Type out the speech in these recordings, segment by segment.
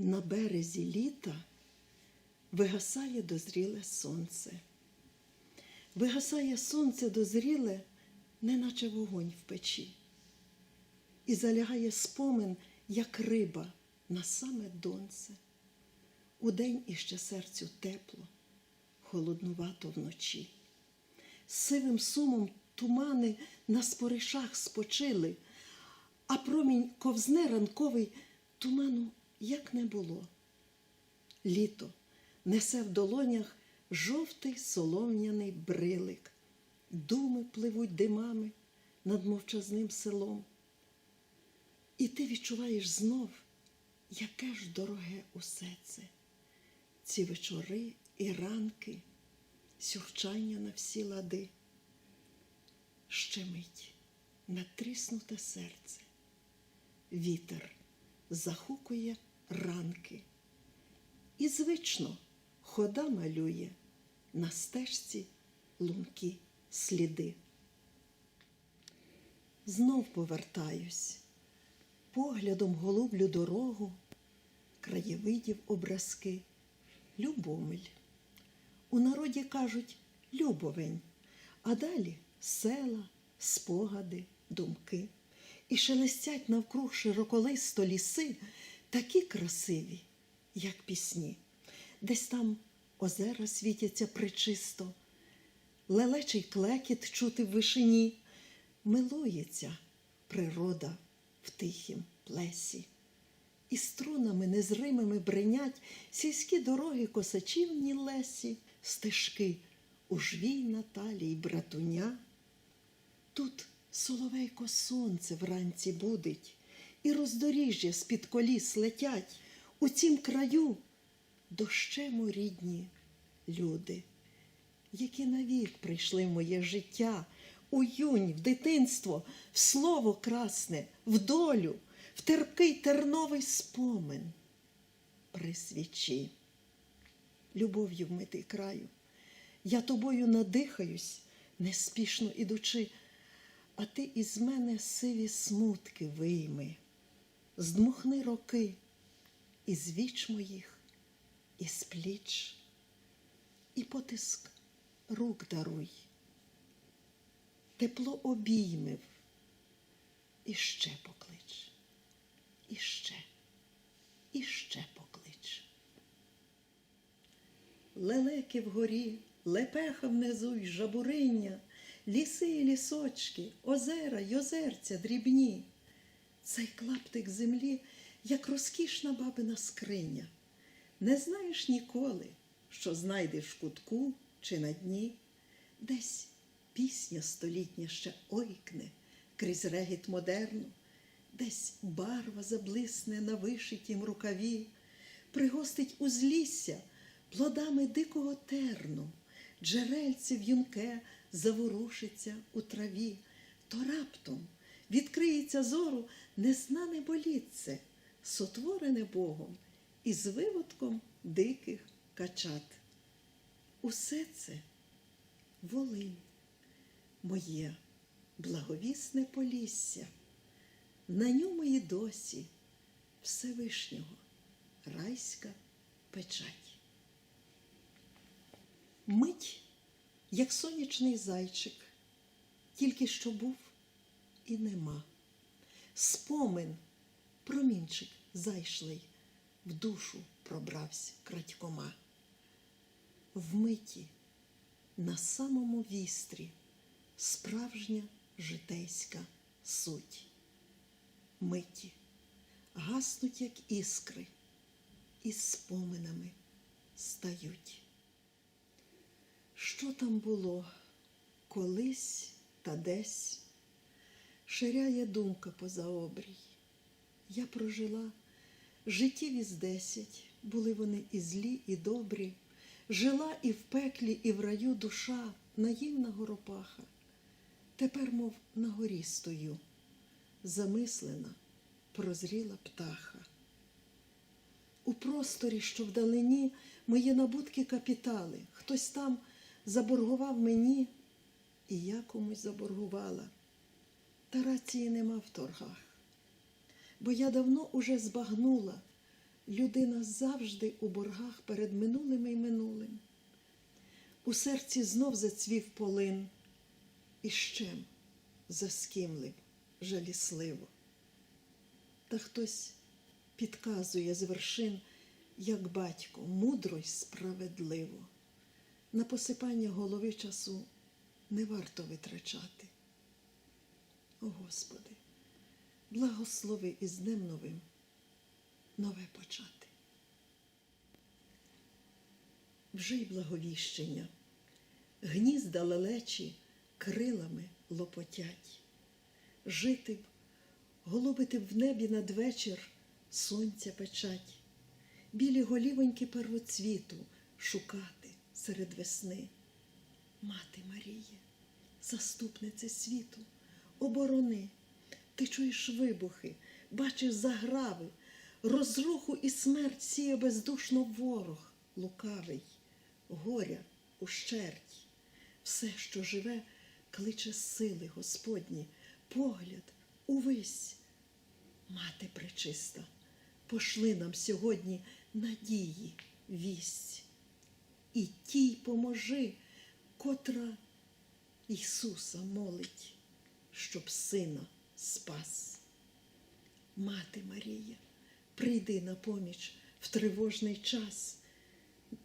На березі літа вигасає дозріле сонце. Вигасає сонце дозріле, неначе вогонь в печі, і залягає спомин, як риба, на саме донце. Удень іще серцю тепло, холоднувато вночі. Сивим сумом тумани на споришах спочили, а промінь ковзне ранковий туману як не було. Літо несе в долонях жовтий солом'яний брилик, думи пливуть димами над мовчазним селом. І ти відчуваєш знов, яке ж дороге усе це, ці вечори і ранки, сюрчання на всі лади. Щемить натріснуте серце, вітер захукує ранки. І звично хода малює на стежці лункі сліди. Знов повертаюсь, поглядом голублю дорогу, краєвидів образки, Любомель. У народі кажуть Любовень, а далі села, спогади, думки. І шелестять навкруг широколисто ліси, такі красиві, як пісні. Десь там озера світяться причисто, лелечий клекіт чути в вишині, милується природа в тихім плесі. І струнами незримими бринять сільські дороги косачівні лесі, стежки у жвій Наталії братуня. Тут соловейко сонце вранці будить, і роздоріжжя з-під коліс летять. У цім краю дощему рідні люди, які навік прийшли в моє життя, у юнь, в дитинство, в слово красне, в долю, в терпкий терновий спомин при свічі. Любов'ю вмитий краю, я тобою надихаюсь, неспішно ідучи, а ти із мене сиві смутки вийми, здмухни роки із віч моїх, із пліч, і потиск рук даруй, тепло обіймив, і ще поклич, і ще, і ще поклич. Лелеки вгорі, лепеха внизу й жабуриння, ліси і лісочки, озера й озерця дрібні. Цей клаптик землі, як розкішна бабина скриня. Не знаєш ніколи, що знайдеш в кутку чи на дні. Десь пісня столітня ще ойкне крізь регіт модерну, десь барва заблисне на вишитім рукаві, пригостить узлісся плодами дикого терну, джерельце в'юнке заворушиться у траві, то раптом відкриється зору незнане болітце, сотворене Богом із виводком диких качат. Усе це волинь, моє благовісне полісся, на ньому і досі Всевишнього райська печать. Мить, як сонячний зайчик, тільки що був і нема. Спомин, промінчик зайшлий, в душу пробрався крадькома. Вмиті на самому вістрі справжня житейська суть. Миті гаснуть, як іскри, і споминами стають. Що там було колись та десь, ширяє думка поза обрій. Я прожила життів із десять, були вони і злі, і добрі, жила і в пеклі, і в раю душа, наївна горопаха. Тепер, мов на горі стою, замислена, прозріла птаха. У просторі, що вдалині, мої набутки капітали. Хтось там заборгував мені, і я комусь заборгувала. Та рації нема в торгах. Бо я давно уже збагнула, людина завжди у боргах перед минулим і минулим. У серці знов зацвів полин, і щем заскімлив жалісливо. Та хтось підказує з вершин, як батько, мудро й справедливо. На посипання голови часу не варто витрачати. О Господи, благослови із днем новим нове почати. Вже й благовіщення, гнізда лелечі крилами лопотять. Жити б, голубити б в небі надвечір сонця печать, білі голівоньки первоцвіту шукати серед весни. Мати Маріє, заступнице світу, оборони, ти чуєш вибухи, бачиш заграви, розруху і смерть сіє бездушно ворог лукавий, горя ущерть. Все, що живе, кличе сили Господні, погляд увись. Мати пречиста, пошли нам сьогодні надії вість. І тій поможи, котра Ісуса молить, щоб сина спас. Мати Марія, прийди на поміч в тривожний час.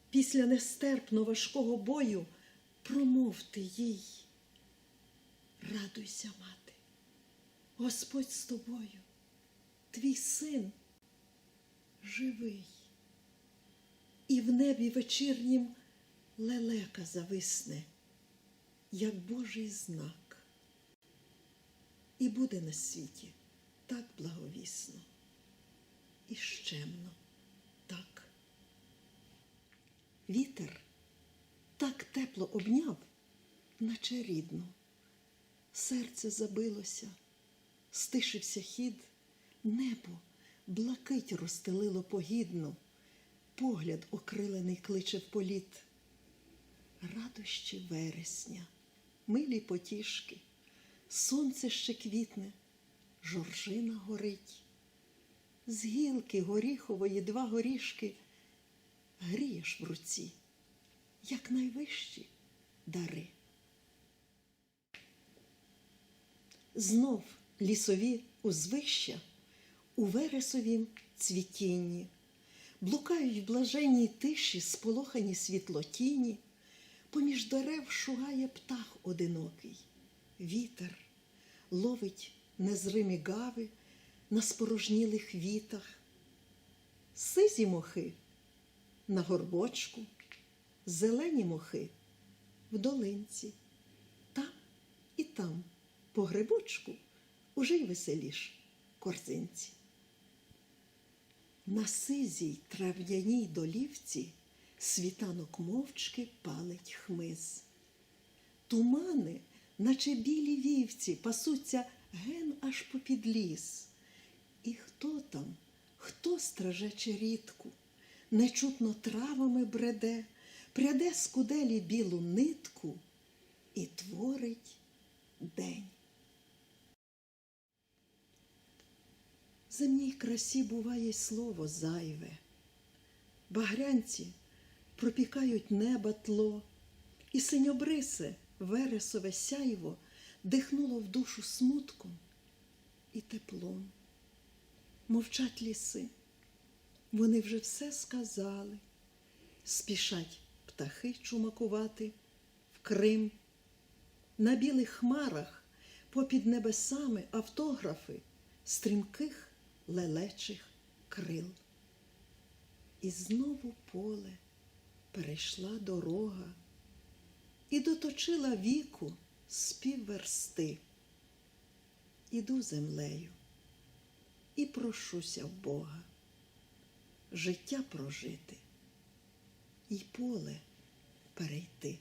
Після нестерпно важкого бою промовти їй. Радуйся, мати, Господь з тобою, твій син живий, і в небі вечірнім лелека зависне, як Божий знак. І буде на світі так благовісно і щемно так. Вітер так тепло обняв, наче рідно. Серце забилося, стишився хід, небо блакить розстелило погідно, погляд окрилений кличе в політ. Радощі вересня, милі потішки, сонце ще квітне, жоржина горить. З гілки горіхової два горішки грієш в руці, як найвищі дари. Знов лісові узвища у вересовім цвітінні, блукають в блаженній тиші сполохані світлотіні, поміж дерев шугає птах одинокий, вітер ловить незримі гави на спорожнілих вітах, сизі мохи на горбочку, зелені мохи в долинці, там і там по грибочку уже й веселіш корзинці. На сизій трав'яній долівці світанок мовчки палить хмиз. Тумани, наче білі вівці, пасуться ген аж попід ліс. І хто там, хто страже черідку, нечутно травами бреде, пряде з куделі білу нитку і творить день. Земній красі буває й слово зайве. Багрянці пропікають неба тло, і синьобрисе вересове сяйво дихнуло в душу смутком і теплом. Мовчать ліси, вони вже все сказали, спішать птахи чумакувати в Крим. На білих хмарах попід небесами автографи стрімких лелечих крил. І знову поле перейшла дорога і доточила віку з півверсти. Іду землею і прошуся в Бога життя прожити і поле перейти.